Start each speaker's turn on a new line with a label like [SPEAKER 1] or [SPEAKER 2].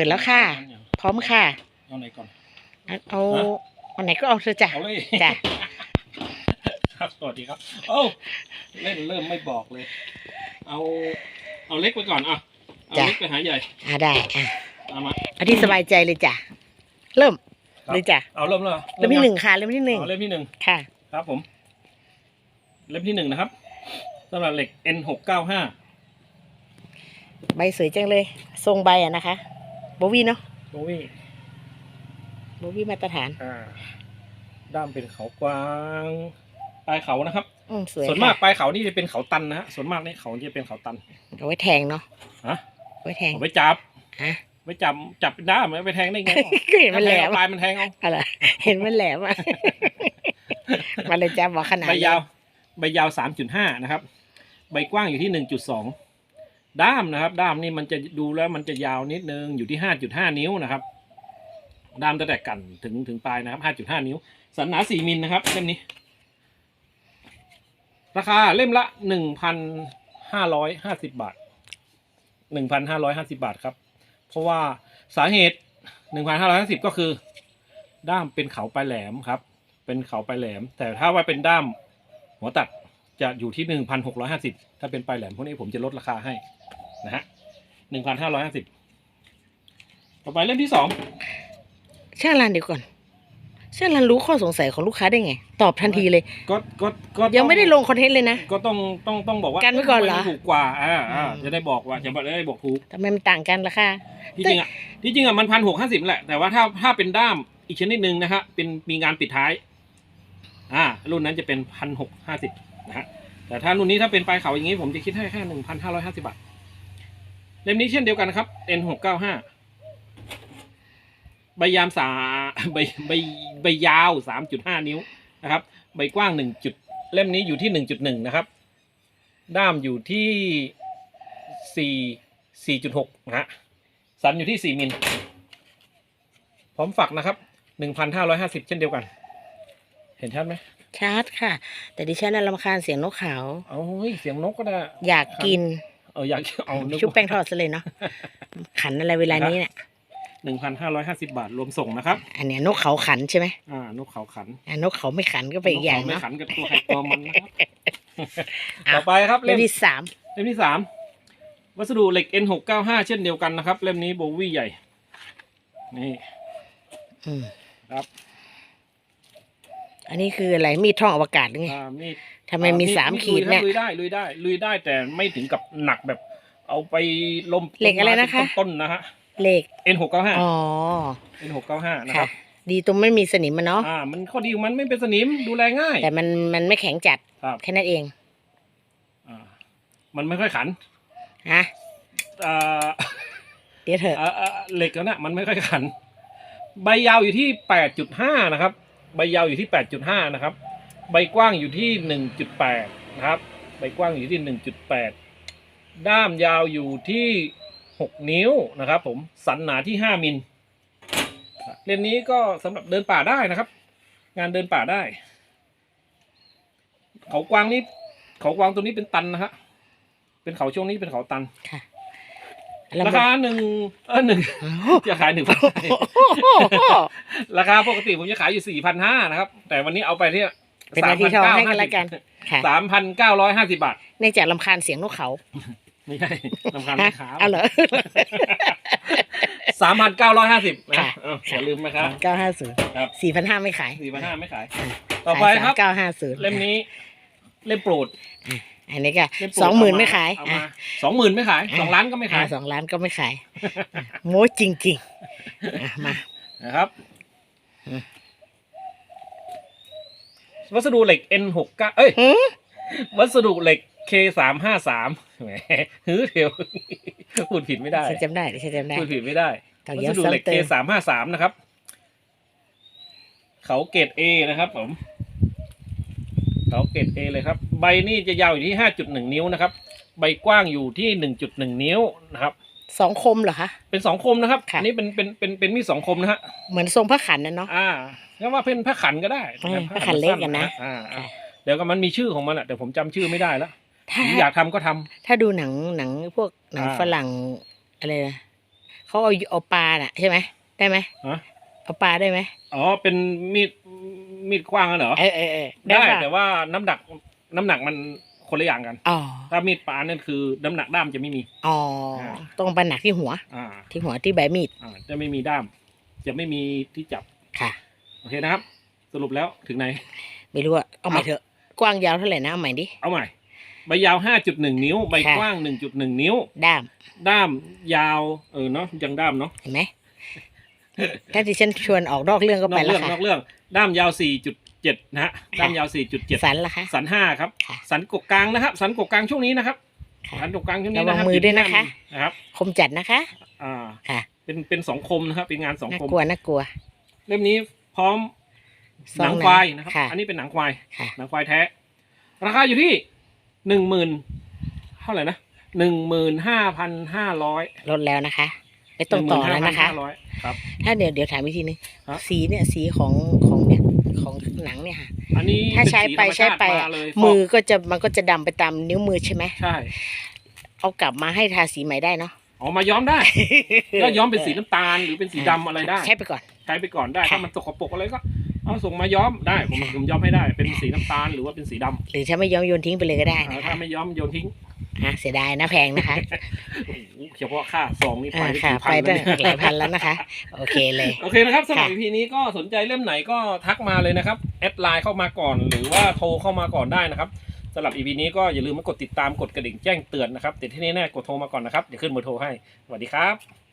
[SPEAKER 1] ปิดแล้วค่ะ พร้อมค่ะ
[SPEAKER 2] เอาไหนก่อน
[SPEAKER 1] เอาเอา
[SPEAKER 2] ฮะ
[SPEAKER 1] อันไหนก็เอาเถอะจ้ะ
[SPEAKER 2] เอาเลย
[SPEAKER 1] จ้ะ
[SPEAKER 2] ครับสวัสดีครับโอ้าเล่นเริ่มไม่บอกเลย เอา เอาเล็กไปก่อนอะเอาเล็กไปหาใหญ่
[SPEAKER 1] อ่าได้อะ
[SPEAKER 2] เอามา
[SPEAKER 1] เอาที่สบายใจเลยจ้ะเริ่ม
[SPEAKER 2] ครับ
[SPEAKER 1] เลยจ้ะ
[SPEAKER 2] เอาเริ่มแล้วหรอ
[SPEAKER 1] เริ่มที่หนึ่งค่ะเริ่มที่หนึ่ง
[SPEAKER 2] เอาเล่มที่หนึ่ง
[SPEAKER 1] ค่ะ
[SPEAKER 2] ครับผมเล่มที่หนึ่งนะครับสำหรับเหล็ก N หกเก้าห้า
[SPEAKER 1] ใบสวยจังเลย ทรงใบอะนะคะ โบวี่เนาะ
[SPEAKER 2] โบวี่
[SPEAKER 1] โบวี่มาตรฐาน
[SPEAKER 2] อ่า ด้ามเป็นเขากวางปลายเขานะครับ
[SPEAKER 1] อืมสวย
[SPEAKER 2] ส่วนมาก
[SPEAKER 1] ค่ะ
[SPEAKER 2] ปลายเขานี่จะเป็นเขาตันนะฮะ ส่วนมากนี่เขาจะเป็นเขาตัน
[SPEAKER 1] เอาไว้แทงเนาะ
[SPEAKER 2] ฮะ
[SPEAKER 1] เอาไว้แทง
[SPEAKER 2] เอาไว้จับ
[SPEAKER 1] ฮะ
[SPEAKER 2] ไว้จับจับเป็นด้ามเอาไปแทงได้ไง
[SPEAKER 1] ก็เห็นมันแหลม
[SPEAKER 2] ถ้าทงเอาปลายมันแทงเอา
[SPEAKER 1] อะไรเห็นมันแหลมอะมาเลยจ้ะบอกขนาด
[SPEAKER 2] ใบยาว ใบยาวสามจุดห้านะครับ ใบกว้างอยู่ที่หนึ่งจุดสอง ด้ามนะครับ ด้ามนี่มันจะดูแล้วมันจะยาวนิดนึงอยู่ที่ห้าจุดห้านิ้วนะครับ ด้ามตั้งแต่กันถึงถึงปลายนะครับห้าจุดห้านิ้ว สันหนาสี่มิลนะครับเล่มนี้ ราคาเล่มละหนึ่งพันห้าร้อยห้าสิบบาทหนึ่งพันห้าร้อยห้าสิบาทครับ เพราะว่าสาเหตุหนึ่งพันห้าร้อยห้าสิบก็คือ ด้ามเป็นเขาปลายแหลมครับ เป็นเขาปลายแหลม แต่ถ้าว่าเป็นด้ามหัวตัด จะอยู่ที่หนึ่งพันหกร้อยห้าสิบถ้าเป็นปลายแหลมพวกนี้ผมจะลดราคาให้นะฮะหนึ่งพันห้าร้อยห้าสิบต่อไปเล่มที่สอง
[SPEAKER 1] ช่างรันเดี๋ยวก่อนช่างรันรู้ข้อสงสัยของลูกค้าได้ไง ตอบทันทีเลย
[SPEAKER 2] ก็ก็ก็
[SPEAKER 1] ยังไม่ได้ลงคอนเทนต์เลยนะ
[SPEAKER 2] ก็ต้องต้องต้องบอกว่า
[SPEAKER 1] กันไว้ก่อนเหรอ
[SPEAKER 2] ทำมมัถูกกว่าอ่าอ่า
[SPEAKER 1] อืม
[SPEAKER 2] จะได้บอกว่าจะได้บอกถูก
[SPEAKER 1] ทำไมมันต่างกันล่ะคะ
[SPEAKER 2] ที่จริงอะที่จริงอะมันพันหกห้าสิบแหละ แต่ว่าถ้าถ้าเป็นด้ามอีกชนิดหนึ่งนะฮะเป็นมีงานปิดท้าย อ่า รุ่นนั้นจะเป็นพันหกห้าสิบ นะฮะแต่ถ้ารุ่นนี้ถ้าเป็นปลายเขาอย่างนี้ผมจะคิดให้แค่หนึ่งพันห้าร้อยห้าสิบาทเล่มนี้เช่นเดียวกันนะครับ N หกเก้าห้าใบยามสาใบใบใบยาวสามจุดห้านิ้วนะครับ ใบกว้างหนึ่งจุดเล่มนี้อยู่ที่หนึ่งจุดหนึ่งนะครับ ด้ามอยู่ที่สี่สี่จุดหกนะฮะสันอยู่ที่สี่มิลพร้อมฝักนะครับหนึ่งพันห้าร้อยห้าสิบเช่นเดียวกัน เห็นชัดไหม
[SPEAKER 1] ชาร์จค่ะ แต่ดิฉันน่ะรำคาญเสียงนกเขา
[SPEAKER 2] เอาเฮ้ยเสียงนกก็ได้
[SPEAKER 1] อยากกิน
[SPEAKER 2] เอออยากเอานึก
[SPEAKER 1] ชุบแป้งทอดซะเลยเนาะขันอะไรเวลานี้เนี่ย
[SPEAKER 2] หนึ่งพันห้าร้อยห้าสิบาทรวมส่งนะครับ
[SPEAKER 1] อันเนี้ยนกเขาขันใช่ไหม
[SPEAKER 2] อ่านกเขาขัน
[SPEAKER 1] อะนกเขาไม่ขันก็ไปอีกอย่าง
[SPEAKER 2] นกเขาไม่
[SPEAKER 1] เนาะ
[SPEAKER 2] ขันกับตัวใครตัวมันนะครับ
[SPEAKER 1] อะ
[SPEAKER 2] ต่อไปครับ
[SPEAKER 1] เล่
[SPEAKER 2] เล่
[SPEAKER 1] ม
[SPEAKER 2] ม
[SPEAKER 1] ที่สาม
[SPEAKER 2] เล่มที่สามวัสดุเหล็ก N หกเก้าห้าเช่นเดียวกันนะครับ เล่มนี้โบวี่ใหญ่ นี่
[SPEAKER 1] อืม
[SPEAKER 2] ครับ
[SPEAKER 1] อันนี้คืออะไรมีดท่องอวกาศหรือไง
[SPEAKER 2] อ่ามีด
[SPEAKER 1] ทำไมมี
[SPEAKER 2] อ่
[SPEAKER 1] สามขีด
[SPEAKER 2] ลุ
[SPEAKER 1] เนี่ย
[SPEAKER 2] ลุยได้ลุยได้ลุยได้แต่ไม่ถึงกับหนักแบบ เอาไปลม
[SPEAKER 1] เหล็กอะไรนะคะ
[SPEAKER 2] ต้นๆนะฮะ
[SPEAKER 1] เหล็ก
[SPEAKER 2] N หกเก้าห้า
[SPEAKER 1] อ๋อ
[SPEAKER 2] N หกเก้าห้านะค
[SPEAKER 1] ค่ะ
[SPEAKER 2] รับ
[SPEAKER 1] ดีตรงไม่มีสนิมมันเนาะ
[SPEAKER 2] อ่า มันข้อดีของมันไม่เป็นสนิมดูแลง่าย
[SPEAKER 1] แต่มันมันไม่แข็งจัด
[SPEAKER 2] ครับ
[SPEAKER 1] แค่นั้นเอง
[SPEAKER 2] อ่ามันไม่ค่อยขัน
[SPEAKER 1] ฮะ
[SPEAKER 2] อ่า
[SPEAKER 1] เดี๋ยวเถอะ
[SPEAKER 2] อ่าอ่าเหล็กแล้วนะมันไม่ค่อยขัน ใบยาวอยู่ที่แปดจุดห้านะครับ ใบยาวอยู่ที่แปดจุดห้านะครับ ใบกว้างอยู่ที่หนึ่งจุดแปดนะครับ ใบกว้างอยู่ที่หนึ่งจุดแปดด้ามยาวอยู่ที่หกนิ้วนะครับผม สันหนาที่ห้ามิล เล่มนี้ก็สำหรับเดินป่าได้นะครับ งานเดินป่าได้ เขากวางนี่เขากวางตัวนี้เป็นตันนะฮะ เป็นเขาช่วงนี้เป็นเขาตัน
[SPEAKER 1] ค่ะ
[SPEAKER 2] รา
[SPEAKER 1] มัน
[SPEAKER 2] คาหนึ่งเออหนึ่ง
[SPEAKER 1] โอ้โห
[SPEAKER 2] จะขายหนึ่งพัน
[SPEAKER 1] โอ้โห
[SPEAKER 2] ราคาปกติผมจะขายอยู่สี่พันห้านะครับ แต่วันนี้เอาไปที่
[SPEAKER 1] เป็นนาทีทองให้กันละกันค่ะ
[SPEAKER 2] สามพันเก้าร้อยห้าสิบบาท
[SPEAKER 1] เนื่องจากลำคาญเสียงนกเขา
[SPEAKER 2] ไม่ใช่ลำคาญ
[SPEAKER 1] ฮะ
[SPEAKER 2] ลูกค้า
[SPEAKER 1] เอาเหรอ
[SPEAKER 2] สามพันเก้าร้อยห้าสิบ
[SPEAKER 1] ค่ะ
[SPEAKER 2] อย่าลืมนะครับ
[SPEAKER 1] เก้าห้าศูนย์
[SPEAKER 2] ครับ
[SPEAKER 1] สี่พันห้าไม่ขาย
[SPEAKER 2] สี่พันห้าไม่ขาย ต่อไปครับ
[SPEAKER 1] เก้าห้าศูนย์
[SPEAKER 2] เล่มนี้เล่มโปรด
[SPEAKER 1] อันนี้ก็
[SPEAKER 2] เล่มโปรด
[SPEAKER 1] สองหมื่น
[SPEAKER 2] เา
[SPEAKER 1] ไม่ขาย
[SPEAKER 2] เอา
[SPEAKER 1] อะ
[SPEAKER 2] มาสองหมื่นไม่ขายสองล้านก็ไม่ขาย
[SPEAKER 1] อะสองล้านก็ไม่ขายอะโม้จริงๆอะมา
[SPEAKER 2] นะครับ
[SPEAKER 1] อืม
[SPEAKER 2] วัสดุเหล็ก N หกเก้าเอ้ย
[SPEAKER 1] หืม
[SPEAKER 2] วัสดุเหล็ก K สามห้าสามแหมฮือเดียวพูดผิดไม่ได้
[SPEAKER 1] ฉันจำได้ฉันจำได้
[SPEAKER 2] พูดผิดไม่ได้
[SPEAKER 1] ต้อง
[SPEAKER 2] วั
[SPEAKER 1] ย้ำ
[SPEAKER 2] สดุเหล็ก
[SPEAKER 1] ซ้ำเติ
[SPEAKER 2] K
[SPEAKER 1] ม
[SPEAKER 2] สามห้าสามนะครับ เขาเกรด A นะครับผม เขาเกรด A เลยครับ ใบนี่จะยาวอยู่ที่ห้าจุดหนึ่งนิ้วนะครับ ใบกว้างอยู่ที่หนึ่งจุดหนึ่งนิ้วนะครับ
[SPEAKER 1] สองคมเหรอคะ
[SPEAKER 2] เป็นสองคมนะครับ
[SPEAKER 1] ค่ะ
[SPEAKER 2] อันนี้เป็นเป็นเป็นเป็นมีดสองคมนะฮะ
[SPEAKER 1] เหมือนทรงพระขันนะเนาะ
[SPEAKER 2] อ่าเรียกว่าเป็นผ้าขันก็ได้
[SPEAKER 1] อืม
[SPEAKER 2] แบบ
[SPEAKER 1] ผ้าขันเล็กอะนะ
[SPEAKER 2] อ่าอ่า
[SPEAKER 1] ค่ะ
[SPEAKER 2] เดี๋ยวก็มันมีชื่อของมันอะแต่ผมจำชื่อไม่ได้แล้ว
[SPEAKER 1] ถ้า
[SPEAKER 2] อยากทำก็ทำ
[SPEAKER 1] ถ้าดูหนังหนังพวกหนัง
[SPEAKER 2] อ่า
[SPEAKER 1] ฝรั่งอะไรนะเขาเอาเอาปลาน่ะใช่ไหมได้ไหม
[SPEAKER 2] ฮะ
[SPEAKER 1] เอาปลาได้ไหม
[SPEAKER 2] อ๋อเป็นมีด มีดกว้างอะเหรอ
[SPEAKER 1] เออเออเออ
[SPEAKER 2] ได้
[SPEAKER 1] ปะ
[SPEAKER 2] แต่ว่าน้ำหนักน้ำหนักมันคนละอย่างกัน
[SPEAKER 1] อ๋อ
[SPEAKER 2] ถ้ามีดปลานั่นคือน้ำหนักด้ามจะไม่มี
[SPEAKER 1] อ๋อต้องปันหนักที่หัว
[SPEAKER 2] อ่า
[SPEAKER 1] ที่หัวที่ใบมีด
[SPEAKER 2] อ่าจะไม่มีด้าม จะไม่มีที่จับ
[SPEAKER 1] ค่ะ
[SPEAKER 2] โอเคนะครับ สรุปแล้วถึงไหน
[SPEAKER 1] ไม่รู้อะเอาใหม่
[SPEAKER 2] เอา
[SPEAKER 1] เถอะกว้างยาวเท่าไหร่นะเอาใหม่ดิ
[SPEAKER 2] เอาใหม่ ใบยาว 5.1 นิ้ว ใบ
[SPEAKER 1] ค่ะ
[SPEAKER 2] กว้าง 1.1 นิ้ว
[SPEAKER 1] ด้าม
[SPEAKER 2] ด้ามยาว เออเนาะยังด้ามเนาะ
[SPEAKER 1] เห็นไหม ถ้าที่ฉันชวนออกนอกเรื่องก็
[SPEAKER 2] น
[SPEAKER 1] ไป
[SPEAKER 2] อก
[SPEAKER 1] แล้
[SPEAKER 2] เรื่
[SPEAKER 1] ว
[SPEAKER 2] องน
[SPEAKER 1] ค่ะ
[SPEAKER 2] อกเรื่องด้ามยาว 4.7 นะฮะด้ามยาว 4.7
[SPEAKER 1] สันละคะ
[SPEAKER 2] สันห้าครับ
[SPEAKER 1] ค่ะ
[SPEAKER 2] สันกกกลางนะครับ สันกกกลางช่วงนี้นะครับ
[SPEAKER 1] ค่ะ
[SPEAKER 2] สันกกกลางช่วงนี้
[SPEAKER 1] ระวั
[SPEAKER 2] นะ
[SPEAKER 1] ง
[SPEAKER 2] ครับ
[SPEAKER 1] มือด้วยนะคะ
[SPEAKER 2] นะครับ
[SPEAKER 1] คมจัดนะคะ
[SPEAKER 2] อ่า
[SPEAKER 1] ค่ะ
[SPEAKER 2] เป็นเป็นสองคมนะครับ เป็นงานสอง
[SPEAKER 1] น่า
[SPEAKER 2] คม
[SPEAKER 1] กลัวน่ากลัว
[SPEAKER 2] เล่มนี้พร้อม
[SPEAKER 1] ซ
[SPEAKER 2] ห
[SPEAKER 1] อ
[SPEAKER 2] นั
[SPEAKER 1] ง
[SPEAKER 2] ง
[SPEAKER 1] ไหน
[SPEAKER 2] ควายนะครับ
[SPEAKER 1] ค่ะ
[SPEAKER 2] อันนี้เป็นหนังควาย
[SPEAKER 1] ค่ะ
[SPEAKER 2] หนังควายแท้ ราคาอยู่ที่หนึ่งหมื่นเท่าไหร่นะหนึ่งหมื่นห้าพันห้าร้อย
[SPEAKER 1] ลดแล้วนะคะ ไม่ต้องต่อแล้วนะคะ
[SPEAKER 2] ครับ
[SPEAKER 1] ถ้าเดี๋ยวเดี๋ยวถามอีกทีนึง
[SPEAKER 2] ฮะ
[SPEAKER 1] สีเนี่ยสีของของเนี่ยของหนังเนี่ยค่ะ
[SPEAKER 2] อันนี้
[SPEAKER 1] ถ้าใช้ไป
[SPEAKER 2] เป็นสี
[SPEAKER 1] ใช้ไป
[SPEAKER 2] ธรรมชา
[SPEAKER 1] อะ
[SPEAKER 2] ติาเลย
[SPEAKER 1] มือก็จะมันก็จะดำไปตามนิ้วมือใช่ไหม
[SPEAKER 2] ใช่
[SPEAKER 1] เอากลับมาให้ทาสีใหม่ได้เนาะ
[SPEAKER 2] ออกมาย้อมได้ ก็ย้อมเป็นสีน้ำตาลหรือเป็นสีดำอะไรได้
[SPEAKER 1] ใช้ไปก่อน
[SPEAKER 2] ใช้ไปก่อนได้
[SPEAKER 1] ค่ะ
[SPEAKER 2] ถ้ามันสกปรกอะไรก็ เอาส่งมาย้อมได้ ผม
[SPEAKER 1] ค่ะ
[SPEAKER 2] ผมย้อมให้ได้ เป็นสีน้ำตาลหรือว่าเป็นสีดำ
[SPEAKER 1] หรือถ้าไม่ย้อมโยนทิ้งไปเลยก็ได้
[SPEAKER 2] อ่า
[SPEAKER 1] นะ
[SPEAKER 2] ถ้า
[SPEAKER 1] คะ
[SPEAKER 2] ไม่ย้อมโยนทิ้ง
[SPEAKER 1] อะเสียดายนะแพงนะคะ
[SPEAKER 2] โอ้โห เฉพาะค่าซองนี่ไป
[SPEAKER 1] อ่า
[SPEAKER 2] ได้
[SPEAKER 1] ค่ะ
[SPEAKER 2] กี่พั
[SPEAKER 1] ไป
[SPEAKER 2] น
[SPEAKER 1] ตั้ง
[SPEAKER 2] แล้ว
[SPEAKER 1] หลายพันแล้วนะคะ โอเคเลย
[SPEAKER 2] โอเคนะครับสำหรับ
[SPEAKER 1] ค่ะ
[SPEAKER 2] EP นี้ก็สนใจเล่มไหนก็ทักมาเลยนะครับแอดไลน์เข้ามาก่อน หรือว่าโทรเข้ามาก่อนได้นะครับสำหรับ EP นี้ก็อย่าลืมมากดติดตามกดกระดิ่งแจ้งเตือนนะครับแต่ที่แน่ๆกดโทรมาก่อนนะครับเดี๋ยวขึ้นเบอร์โทรให้สวัสดีครับ